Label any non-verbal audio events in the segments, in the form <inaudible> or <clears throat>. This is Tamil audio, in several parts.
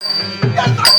நான்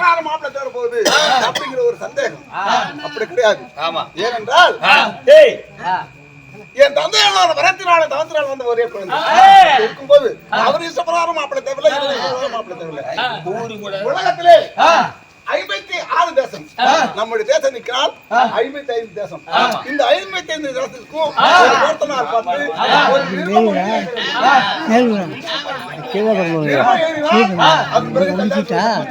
இஷ்டப்பிரகாரம் மாப்பிள்ளை தேட போகுது அப்படிங்கிற ஒரு சந்தேகம். அப்படி கிடையாது. ஆமா. ஏனென்றால் என் தந்தையானவர் வரத்தினால தவத்தினால் வந்த ஒரே குழந்தை. இருக்கும்போது அவர் இஷ்டப்பிரகாரம் மாப்பிள்ளை தேவையில்லை மாப்பிள்ளை தேவையில்லை. உலகத்திலே ஐம்பத்தி ஆறு தேசம். நம்முடைய தேசம் நிற்கிறால் ஐம்பத்தி ஐந்து தேசம். இந்த ஐம்பத்தி ஐந்து தேசத்திற்கும் ஒரு பார்த்து ஒரு நிருபம் எழுதி நிருபம் எழுதினால்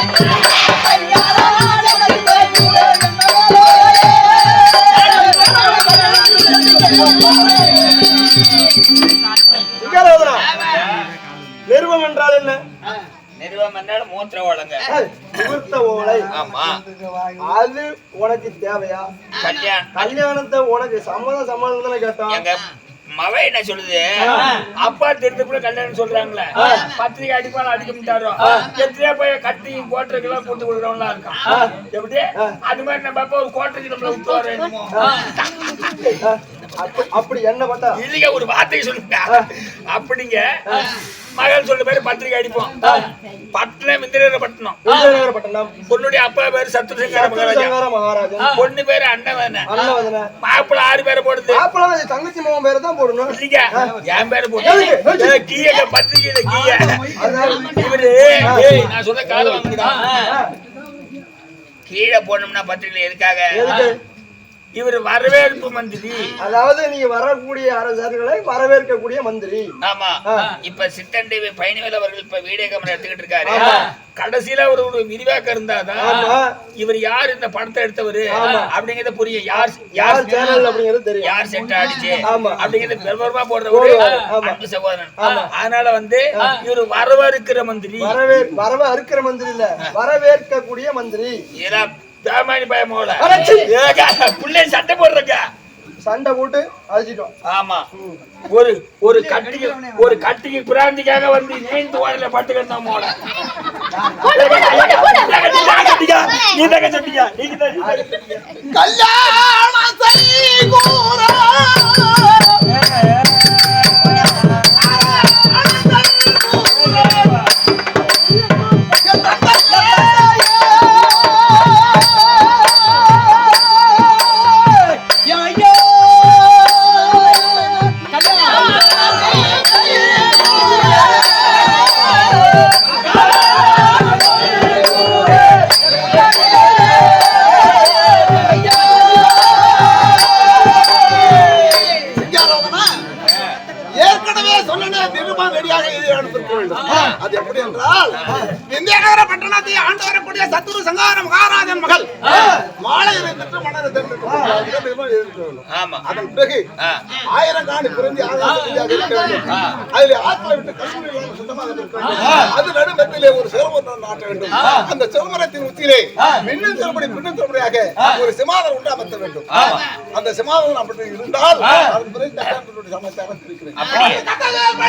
அது நிறுவம் என்றால் என்ன? நிறுவனம் என்றால் மூத்திர வழங்க முகூர்த்த ஓலை. ஆமா. அது உனக்கு தேவையா? கல்யாணம். கல்யாணத்தை உனக்கு சம்மதம் சம்மதம் தானே கேட்டோம். மவ என்ன சொல்லுது? அப்பா திருத்தப்புல கல்யாணம் சொல்றாங்களே. பத்திரிக்கை அடிப்பாலும் அடிக்க மாட்டாரோ? எத்தனையோ போய் கட்டி கோட்டரைக்கெல்லாம் போட்டு கொடுக்குறவங்களா இருக்கான். எப்படி? அது மாதிரி நம்ம ஒரு கோட்டரைக்கு நம்மள விட்டு வர அப்படி என்ன பட்டா இல்லைங்க ஒரு வார்த்தை சொல்லுங்க. அப்படிங்க மகன் சொல்ற பேரு பத்திரிக்கை அடிப்போம். பட்டணம் இந்திர பட்டணம் விஜயநகர பட்டணம் பொண்ணுடைய அப்பா பேரு சத்ருசங்கர மகாராஜா. பொண்ணு பேரு அண்ணவன அண்ணவதன மாப்பிள்ள ஆறு பேரை போடுது. மாப்பிள்ளை தங்கச்சி மகன் பேரை தான் போடணும். இல்லைங்க என் பேரு போட்டு கீழ பத்திரிக்கையில கீழ இவரு நான் சொல்ல காது வாங்குதா கீழே போனோம்னா பத்திரிகையில எதுக்காக? எதுக்கு? இவர் வரவேற்பு மந்திரி. அதாவது நீங்க வரக்கூடிய அரசர்களை வரவேற்கக்கூடிய மந்திரி. ஆமா. இப்ப சித்தண்டேவி பயணிவேல் அவர்கள் இப்ப வீடியோ கேமரா எடுத்துக்கிட்டு இருக்காரு. கடைசியில ஒரு ஒரு விரிவாக்கம் இருந்தாதான். இவர் யார் இந்த படத்தை எடுத்தவரு. அப்படிங்கறது புரியும் யார் யார் சேனல் அப்படிங்கிறது தெரியும். யார் செட் ஆடிச்சு. அப்படிங்கறது பெருமரமா போடுற ஒரு. அன்பு சகோதரன். அதனால வந்து இவர் வரவருக்கிற மந்திரி. வரவே வரவ அறுக்கிற மந்திரி இல்ல. வரவேற்கக்கூடிய மந்திரி. பேமானி பயமோல அடச்சி. பிள்ளை சட்டை போடுறங்க சண்டை போட்டு அழிச்சிட்டோம். ஆமா. ஒரு ஒரு கட்டிக்கு ஒரு கட்டிக்கு பிராந்திக்காக வந்து நீண்டு ஓடல பட்டுக்கிட்டு மோட நீ தக்க சொன்னீங்க நீங்க தான் நீ தக்க சொன்னீங்க. கல்யாணம் செய்கூர ஆமா அதன் பிறகு. ஆயிரம் காணி பிறந்து அதில் ஆத்மா விட்டு கஷ்மீர் அது நடுமத்திலே ஒரு சிறுவன் நாட்ட வேண்டும் அந்த சிறுமரத்தின் உச்சியிலே மின்னும் சிறுபடி பின்னும் சிறுபடியாக ஒரு சிமாதம் உண்டாமத்த வேண்டும் அந்த சிமாதம் அப்படி இருந்தால் அதன் பிறகு சமாச்சாரம் இருக்கிறேன்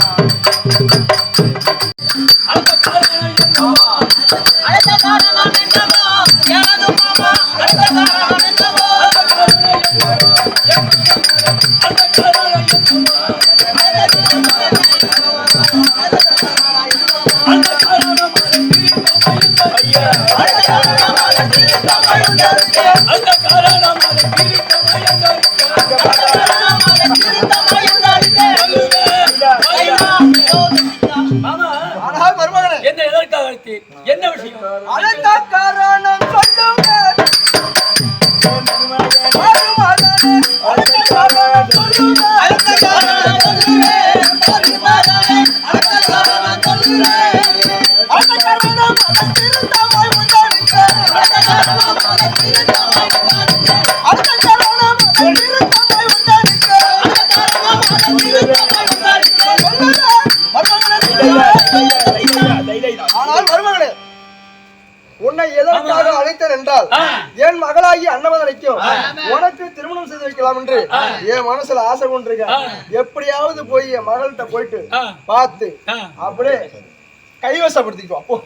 என்ன எதற்காக அழைத்தீர்? என்ன விஷயம்? அழைத்த காரணம் சொல்லுங்க மருமகனே, அழைத்த காரணம் சொல்லுங்க. அழைத்த காரணம் திருத்தமாய் முன்னாடிக்க. அழைத்த காரணம் அதன் திருத்தமாய் உன்னை எதற்காக அழைத்தேன் என்றால். என் மகளாகி அன்னமதனைக்கும் உனக்கு திருமணம் செய்து வைக்கலாம் என்று என் மனசுல ஆசை கொண்டிருக்கேன் எப்படியாவது போய் என் மகள்கிட்ட போயிட்டு. பார்த்து. அப்படியே கைவசப்படுத்திக்கோ அப்போ.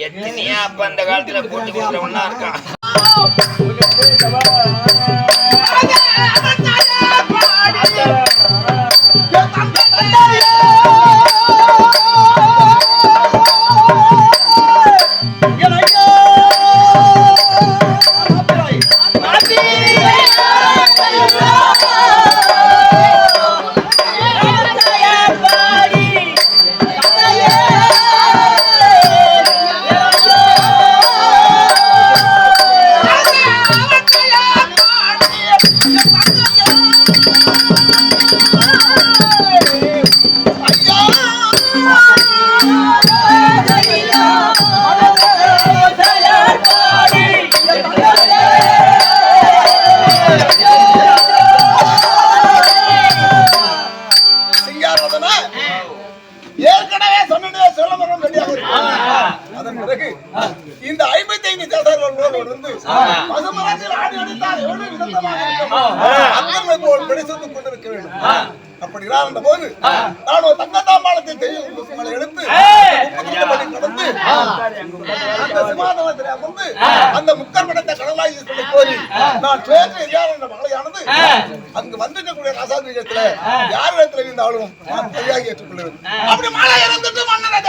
எத்தனையா அப்ப அந்த காலத்துல போட்டு கொடுக்குறவனா இருக்கான். சிங்காரவதனா இடத்துல இருந்தாலும் நான் சரியாக ஏற்றுக்கொள்வேன் அப்படி மலை இறந்துட்டு மன்னரை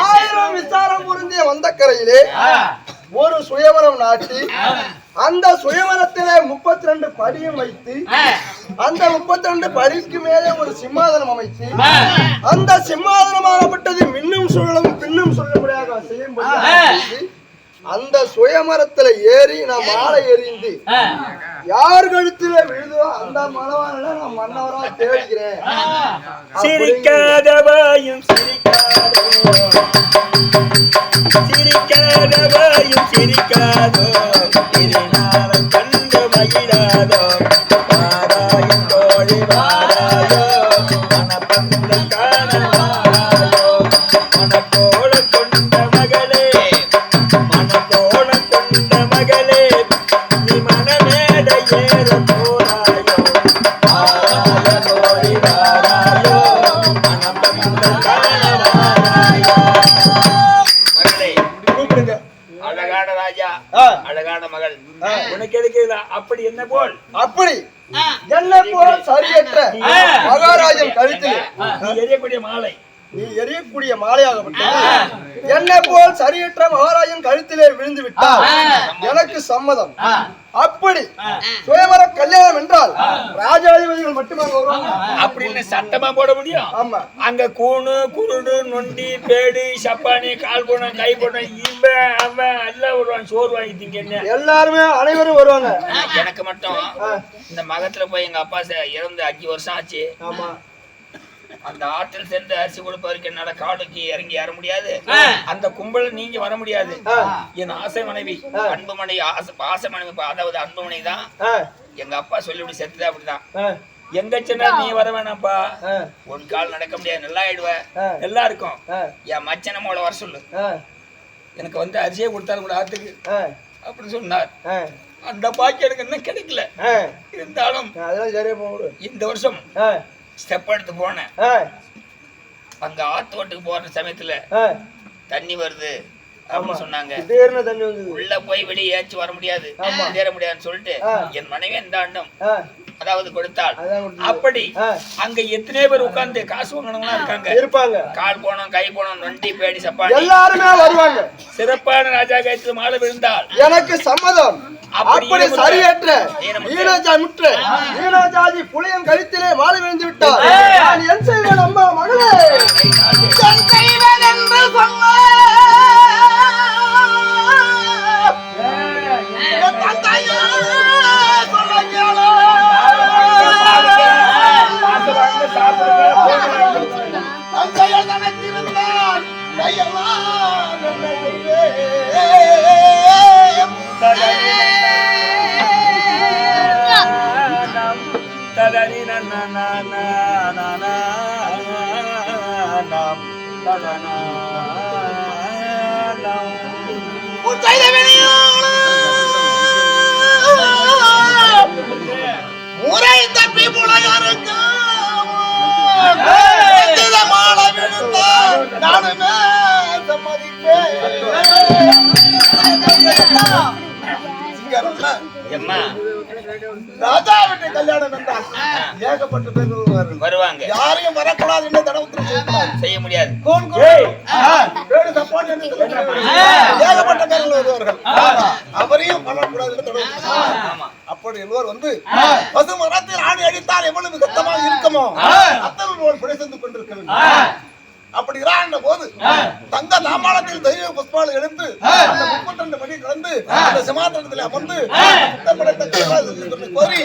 ஆயிரம் விசாரம் பொருந்திய வந்தக்கரையிலே ஒரு சுயவரம் நாட்டி அந்த சுயவரத்திலே முப்பத்தி ரெண்டு படியும் வைத்து அந்த முப்பத்தி ரெண்டு படிக்கு மேலே ஒரு சிம்மாதனம் அமைத்து அந்த சிம்மாதனமாகப்பட்டது மின்னும் சுழலும் பின்னும் சொல்லும்படியாக செய்யும்படி அந்த சுயமரத்துல ஏறி நான் மாலை எறிந்து யார் கழுத்துல விழுதோ அந்த மனவான நான் மன்னவரா தேடிக்கிறேன் சிரிக்காதவாயும் சிரிக்காதோ சிரிக்காதவாயும் சிரிக்காதோ. திருநாளம் கண்டு மகிழாதோ வாராயும் தோழி வாராயோ மனப்பந்த காணவாயோ மனக்கோலம் அழகான மகள். உனக்கு எதுக்கு அப்படி என்ன போல்? அப்படி. என்ன போல் சரியற்ற மகாராஜன் கழுத்தில். எரியக்கூடிய மாலை. நீ எரியக்கூடிய மாலையாகப்பட்டது என்ன போல் சரியற்ற மகாராஜன் கழுத்திலே விழுந்து விட்டால் எனக்கு சம்மதம். அப்படி சுயவர கல்யாணம் என்றால் ராஜாதிபதிகள் மட்டுமே வருவாங்க. அப்படின்னு சட்டமா போட முடியும்? ஆமா. அங்க கூணு குருடு நொண்டி பேடு சப்பானி கால் போனம் கை போனம் இவன் அவன் எல்லாம் வருவான் சோறு வாங்கி திங்க எல்லாருமே அனைவரும் வருவாங்க. எனக்கு மட்டும். இந்த மகத்துல போய் எங்க அப்பா இறந்து அஞ்சு வருஷம் ஆச்சு. ஆமா. அந்த ஆற்றில் சேர்ந்து அரிசி கொடுப்பதற்கு என்னால காடுக்கு இறங்கி ஏற முடியாது. அந்த கும்பல நீங்க வர முடியாது. என் ஆசை மனைவி அன்புமணி ஆசை ஆசை மனைவி அதாவது அன்புமணி தான். எங்க அப்பா சொல்லிவிட்டு செத்துது அப்படிதான். எங்க சின்ன நீ வர வேணாம்ப்பா. ஒரு கால் நடக்க முடியாது நல்லா ஆயிடுவ. ஆ. நல்லா இருக்கும் என் மச்சனை மூளை வர சொல்லு. எனக்கு வந்து அரிசியே கொடுத்தாலும் கூட ஆத்துக்கு. ஆ, அப்படி சொன்னார். அந்த பாக்கி எனக்கு இன்னும் கிடைக்கல. இருந்தாலும் இந்த வருஷம் ஸ்டெப் எடுத்து போனேன். அங்க ஆத்தோட்டுக்கு போற சமயத்துல. தண்ணி வருது அப்படின்னு சொன்னாங்க. உள்ள போய் வெளியே ஏச்சு வர முடியாது. ஏற முடியாதுன்னு சொல்லிட்டு. என் மனைவி எந்த அண்டம் ஆ, அதாவது கொடுத்தது. அப்படி. அங்க எத்தனை பேர் உட்கார்ந்து காசு வாங்கினவங்களா இருக்காங்க. இருப்பாங்க. கால் போனோம் கை போனோம் நொண்டி பேடி சப்பாடி எல்லாருமே வருவாங்க. சிறப்பான ராஜா கைத்துல மாலை விழுந்தாள் எனக்கு சம்மதம். அப்படி சரியற்ற. ஈனஜா முற்ற. ஈனஜாதி புளியன் கழுத்திலே மாலை விழுந்து விட்டார். நான் என் செய்வேன் அம்மா மகளே. என் முறை தப்பி விழுந்தால் நானுமே சம்மதிப்பேன் ராஜா வீட்டு கல்யாணம் என்றால் ஏகப்பட்ட பேர் வருவாங்க. யாரையும் வரக்கூடாது என்று தடவுத்திரம் செய்ய முடியாது. ஏகப்பட்ட பேர்கள் வருவார்கள். அவரையும் வரக்கூடாது என்று தடவுத்திரம் அப்படி இருவர் வந்து பசு மரத்தில் ஆணி அடித்தால் எவ்வளவு சத்தமாக இருக்குமோ அத்தனை பிழை சென்று கொண்டிருக்க வேண்டும் அப்படி இராண்ட போது தங்க தாமாளத்தில் தெய்வ புஷ்பால் எழுந்து அந்த முப்பத்தி மணி கலந்து அந்த சிமாத்திரத்தில் அமர்ந்து கோரி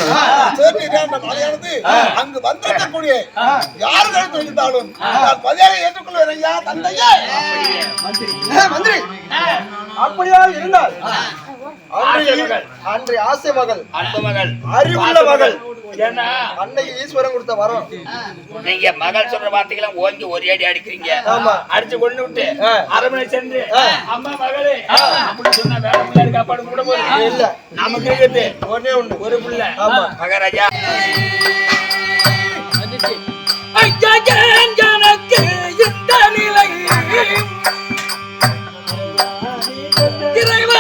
சேர்த்து மலையானது அங்கு வந்திருக்கக்கூடிய யார் கழுத்து வைத்தாலும் நான் பதியாக ஏற்றுக்கொள்வேன் ஐயா தந்தையே. மந்திரி. அப்படியா இருந்தால் அன்றைய ஆசை மகள். அன்பு மகள். அறிவுள்ள மகள். ஏன்னா? அன்னைக்கு ஈஸ்வரன் கொடுத்த வரம். நீங்க மகள் சொல்ற ஓங்கி ஒரே அடி அடிக்கிறீங்க. ஆமா. அடிச்சு கொண்டு விட்டு ஆ. அரண்மனை சென்று அம்மா மகளே அப்படின்னு சொன்னா வேற பிள்ளை காப்பாடு கூட போகுது இல்ல. நமக்கு இருக்குது. ஒண்ணு ஒரு பிள்ளை. ஆமா. மகாராஜா. எனக்கு இந்த நிலை இறைவாணி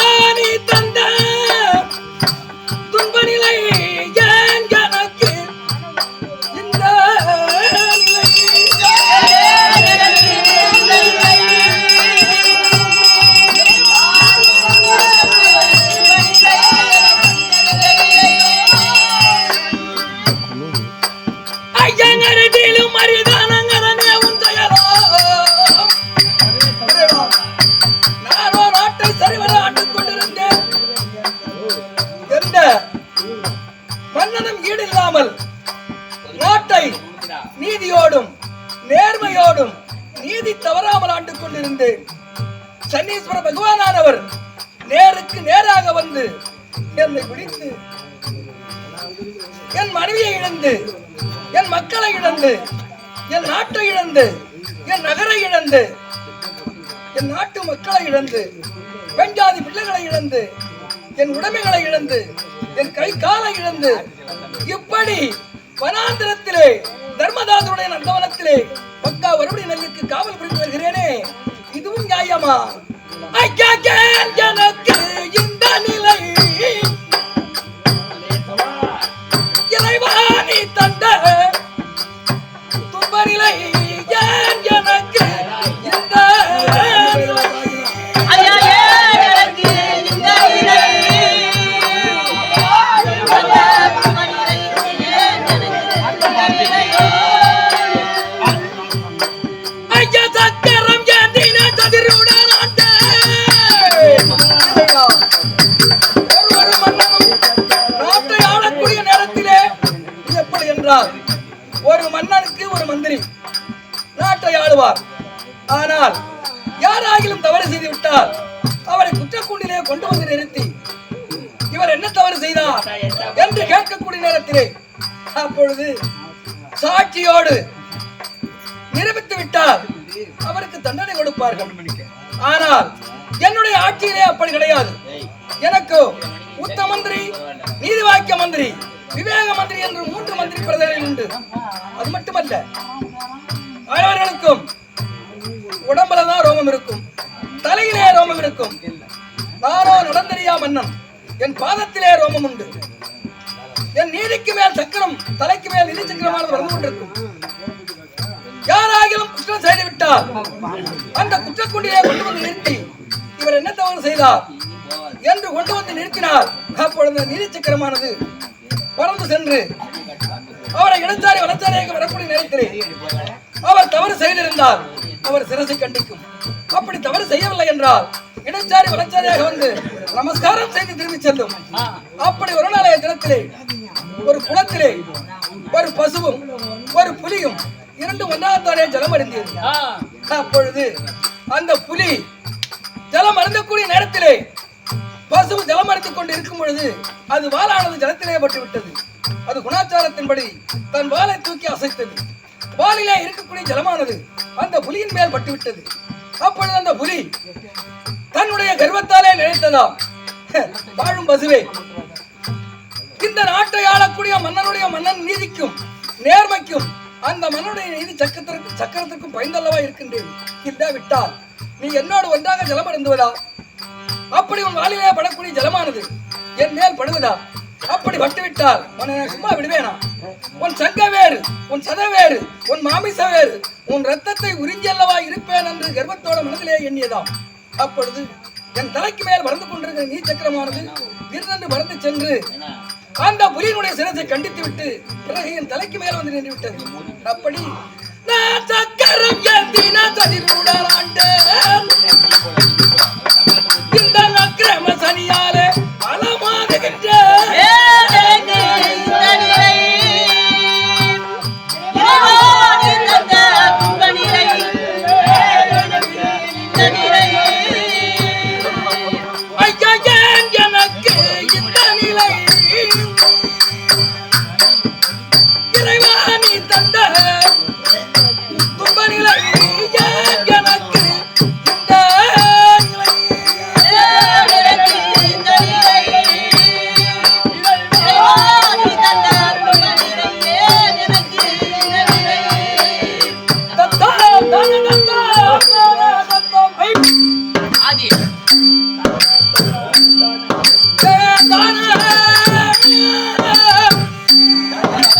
மன்னனும் ஈடில்லாமல் நாட்டை நீதியோடும் நேர்மையோடும் நீதி தவறாமல் ஆண்டு கொண்டிருந்து சன்னீஸ்வர பகவானானவர் நேருக்கு நேராக வந்து என்னை பிடித்து என் மனைவியை இழந்து என் மக்களை இழந்து என் நாட்டை இழந்து என் நகரை இழந்து என் நாட்டு மக்களை இழந்து பெண் ஜாதி பிள்ளைகளை இழந்து என் உடைமைகளை இழந்து என் கை காலை இழந்து இப்படி வனாந்திரத்திலே தர்மதாசருடைய நந்தவனத்திலே பக்கா வருபடி நெல்லுக்கு காவல் புரிந்து வருகிறேனே. இதுவும் நியாயமா? எனக்கு இந்த நிலை. இறைவா நீ தந்த என்றால் ஒரு மன்னனுக்கு ஒரு மந்திரி நாட்டை ஆளுவார். ஆனால் யாராகிலும் தவறு செய்து விட்டால் அவரை குற்றக்கூண்டிலே கொண்டு வந்து நிறுத்தி இவர் என்ன தவறு செய்தார் என்று கேட்கக்கூடிய நேரத்திலே அப்பொழுது சாட்சியோடு நிரூபித்து விட்டால் அவருக்கு தண்டனை கொடுப்பார்கள். ஆனால் என்னுடைய ஆட்சியிலே அப்படி கிடையாது. எனக்கு உத்த மந்திரி நீதிவாக்கிய மந்திரி விவேக மந்திரி என்று மூன்று மந்திரி பிரதேசம் உண்டு. அது மட்டுமல்ல அவர்களுக்கும் உடம்புல தான் ரோமம் இருக்கும். தலையிலே ரோமம் இருக்கும். நானோ நடந்தறியா மன்னன் என் பாதத்திலே ரோமம் உண்டு. என் நீதிக்கு மேல் சக்கரம் தலைக்கு மேல் நிதி சக்கரமானது வந்து கொண்டிருக்கும். யாராகிலும் குற்றம் செய்து விட்டால் அந்த குற்றக்குண்டியை கொண்டு வந்து நிறுத்தி இவர் என்ன தவறு செய்தார்? என்று கொண்டு வந்து நிறுத்தினார். அப்பொழுது நீதிச்சக்கரமானது பறந்து சென்று அவரை இடச்சாரி வளச்சாரியாக வரக்கூடிய நினைக்கிறேன் அவர் தவறு செய்திருந்தார். அவர் சிறசை கண்டிக்கும். அப்படி தவறு செய்யவில்லை என்றால் இடச்சாரி வளர்ச்சாரியாக வந்து நமஸ்காரம் செய்து திரும்பி செல்லும். அப்படி ஒரு நாளைய தினத்திலே ஒரு குளத்திலே ஒரு பசுவும் ஒரு புலியும் இரண்டு ஒன்றாகத்தானே ஜலம் அருந்தியது அப்பொழுது அந்த புலி ஜலம் அருந்தக்கூடிய நேரத்திலே பசு ஜலம் அடித்துக் கொண்டு இருக்கும் பொழுது அது வாளானது ஜலத்திலே பட்டு விட்டது அது குணாச்சாரத்தின்படி தன் வாளை தூக்கி அசைத்தது. வாளிலே இருக்கக்கூடிய ஜலமானது அந்த புலியின் மேல் பட்டு விட்டது அப்பொழுது அந்த புலி தன்னுடைய கர்வத்தாலே நினைத்ததாம் வாழும் பசுவே. இந்த நாட்டை ஆளக்கூடிய மன்னனுடைய மன்னன் நீதிக்கும் நேர்மைக்கும் அந்த மன்னனுடைய நீதி சக்கரத்திற்கு சக்கரத்திற்கும் பயந்தல்லவா இருக்கின்றேன். இல்லாவிட்டால் நீ என்னோடு ஒன்றாக ஜலம் அருந்துவதா? அப்படி உன் வாளிலே படக்கூடிய ஜலமானது என் மேல் படுவதா அப்படி பட்டுவிட்டால் உன்னை சும்மா விடுவேனா? உன் சங்க வேறு உன் சத வேறு உன் மாமிச வேறு உன் ரத்தத்தை உறிஞ்சி அல்லவா இருப்பேன் என்று கர்வத்தோட மனதிலே எண்ணியதாம். அப்பொழுது என் தலைக்கு மேல் பறந்து கொண்டிருக்கிற நீ சக்கரமானது விருதென்று பறந்து சென்று அந்த புலியினுடைய சிரத்தை கண்டித்து விட்டு பிறகு என் தலைக்கு மேல் வந்து நின்று விட்டது அப்படி நான் சக்கரம் ஏந்தின சதிருடன் ஆண்டேன். இந்த அக்கிரம சனியாலே அலமாடுகின்றேன் ஏன் எனக்கு இந்த நிலை? இறைவா தந்த துன்ப நிலை ஏன் எனக்கு இந்த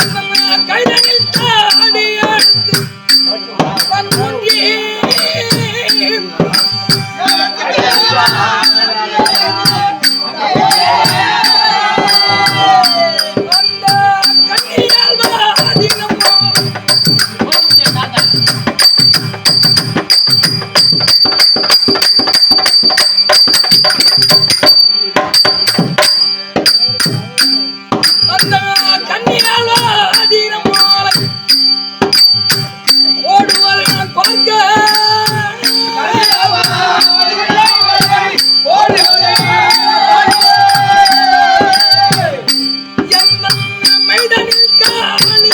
என்ன கைதனில் தாடி எடுத்து தன் முந்தி அந்த கண்ணியால் வாதினமோ அந்த கண்ணியால் வாதினமோ ஓடுவதை நான் பார்க்க. என்ன மைதனில் காணி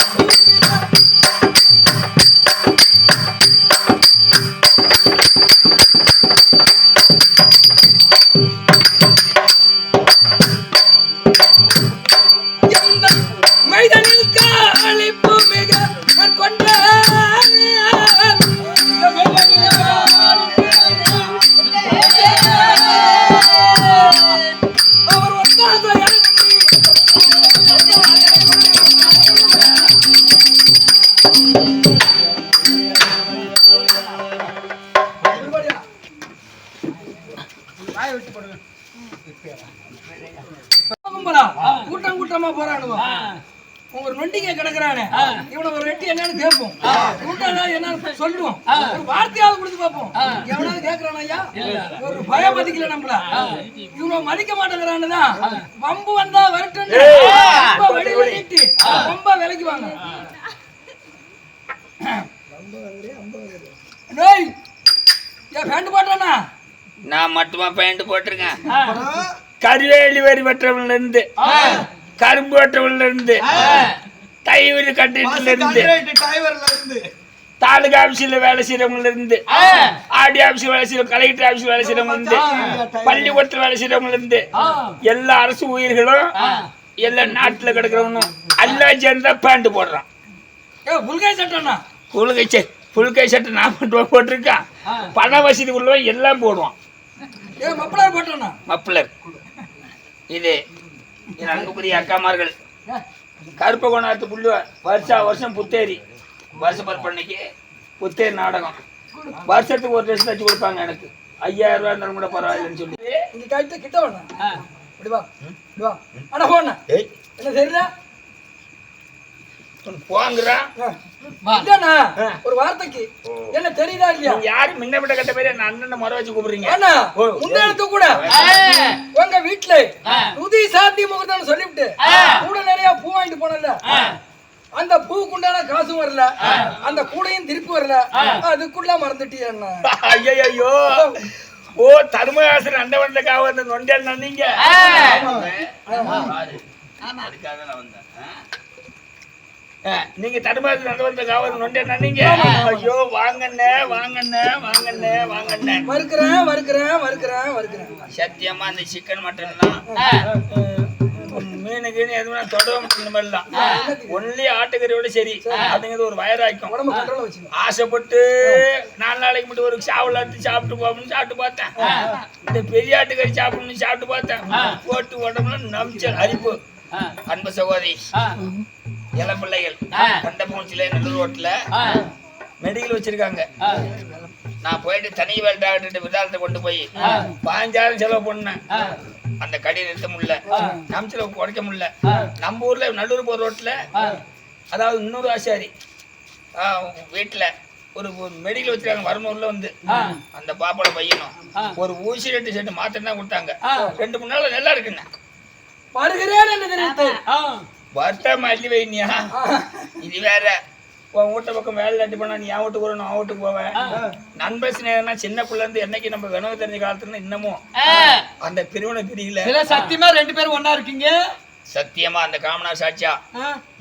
எந்த மைதனில் காளிப்பு மிக நான் கொண்ட அவர் ஒத்தாத கும்பலா? கூட்டம் கூட்டமா போறானுவோ? உங்க நொண்டிங்க கிடக்குறானே. இவனை ஒரு வெட்டி என்னன்னு கேட்போம். கூட்டம் என்னன்னு சொல்லுவோம். ஒரு வார்த்தையாவது கொடுத்து பார்ப்போம். எவனாவது கேட்கறானா ஐயா? ஒரு பயம் மதிக்கல நம்மள இவனை மதிக்க மாட்டேங்கிறானுதான் வம்பு வந்தா வரட்டும் ரொம்ப வெளியில நீட்டி. ரொம்ப விலைக்கு வாங்க <clears throat> டேய் ஏன் பேண்ட் போட்டானா நான் மட்டுமா பேண்ட் போட்டிருக்கேன்? கருவேலி வரி இருந்து கரும்பு வெட்டவன்ல இருந்து டைவர் கட்டிட்டுல இருந்து தாலுகா ஆபீஸ்ல வேலை செய்யறவங்கல இருந்து ஆடி ஆபீஸ் வேலை செய்யறவங்க கலெக்டர் ஆபீஸ் வேலை செய்யறவங்க இருந்து பள்ளிக்கூடத்துல வேலை செய்யறவங்க இருந்து எல்லா அரசு உயிர்களும் எல்லா நாட்டுல கிடக்குறவனும் எல்லாம் சேர்ந்தா பேண்ட் போடுறான். ஏ புல்காய் சட்டனா புழுகை சே புழுகை சட்டை நான் மட்டும் போட்டிருக்கான். பண வசதி உள்ளவன் எல்லாம் போடுவான். ஏ மப்பளார் போட்டானா மப்ளர் இது. என் அன்புக்குரிய அக்காமார்கள். கருப்ப கோணாத்து புல்லு வருஷா வருஷம் புத்தேரி. வருஷ பரப்பன்னைக்கு புத்தேரி நாடகம். வருஷத்துக்கு ஒரு ட்ரெஸ் தச்சு கொடுப்பாங்க எனக்கு. ஐயாயிரம் ரூபாய் இருந்தாலும் கூட பரவாயில்லைன்னு சொல்லி. இங்க கைத்த கிட்ட வேணா இப்படி வா. இப்படி வா. அட போண்ணா. என்ன சரிடா? போங்கிறான் இல்லண்ணா ஒரு வார்த்தைக்கு. என்ன தெரியுதா இல்லையா? யாரு முன்ன விட கட்ட பேரு? அண்ணன் முறை வச்சு கூப்பிடுறீங்க. அண்ணா முன்னெடுத்து கூட. உங்க வீட்டுல உதி சாந்தி முகூர்த்தம் சொல்லிவிட்டு கூட நிறைய பூ வாங்கிட்டு போனல அந்த பூவுக்கு உண்டான காசும் வரல அந்த கூடையும் திருப்பி வரல. அதுக்குள்ள மறந்துட்டியா அண்ணா. ஐயோ ஓ தர்மகாசன் அந்த வந்தக்காக வந்த நொண்டேன்னா நீங்க அதுக்காக நான் வந்தேன். நீங்க அந்த வந்தக்காக வந்த நொண்டேன்னா நீங்க? ஐயோ வாங்கண்ணே வாங்கண்ணே வாங்கண்ணே வாங்கண்ணே. மறுக்கிறேன் மறுக்கிறேன் மறுக்கிறேன் மறுக்கிறேன் சத்தியமா அந்த சிக்கன் மட்டன்லாம் மீனு கீனு எதுவுமே மாட்டேன் இந்த மாதிரிலாம். ஒன்லி ஆட்டுக்கறியோட சரி. அப்படிங்கிறது ஒரு வச்சுக்கோ ஆசைப்பட்டு நாலு நாளைக்கு மட்டும் ஒரு சாவல் எடுத்து சாப்பிட்டு போகணும்னு சாப்பிட்டு பார்த்தேன். இந்த பெரிய ஆட்டுக்கறி சாப்பிடணும்னு சாப்பிட்டு பார்த்தேன். போட்டு உடம்புல நம்பிச்சல் அரிப்பு. அன்பு சகோதரி. இளம் பிள்ளைகள். கண்ட பூச்சில நல்லூர் ரோட்ல மெடிக்கல் வச்சிருக்காங்க. நான் போயிட்டு தனி வேல் டாக்டர் விதாலத்தை கொண்டு போய் பாஞ்சாயிரம் செலவு பண்ணேன். அந்த கடையை நிறுத்த முடியல. நம்பிச்சல குறைக்க முடியல. நம்ம ஊர்ல நல்லூர் போற ரோட்ல அதாவது இன்னொரு ஆசாரி வீட்டுல ஒரு மெடிக்கல் வச்சிருக்காங்க வரனூர்ல வந்து. அந்த பாப்பாட பையனும். ஒரு ஊசி ரெண்டு செட்டு மாத்திரம் தான் கொடுத்தாங்க. ரெண்டு மூணு நாள் நல்லா இருக்குண்ணே வருகிறேன் வருத்தம் அள்ளி வைனியா இது வேற. உன் வீட்டு பக்கம் வேலை இல்லாட்டி போனா நீ என் வீட்டுக்கு வரணும் அவன் வீட்டுக்கு போவேன். நண்பர் சிநேகம்னா சின்ன பிள்ளை இருந்து என்னைக்கு நம்ம வினவு தெரிஞ்ச காலத்துல இருந்து இன்னமும். அந்த பிரிவினை பிரியல. இல்ல சத்தியமா ரெண்டு பேரும் ஒண்ணா இருக்கீங்க? சத்தியமா அந்த காமனா சாட்சியா.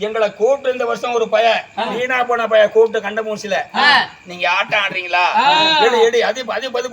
எங்களை கூப்பிட்டு இந்த வருஷம் ஒரு பய வீணா போன பய கூப்பிட்டு கண்ட மூசில நீங்க ஆட்டம் ஆடுறீங்களா? எடு எடு அது அது பதிவு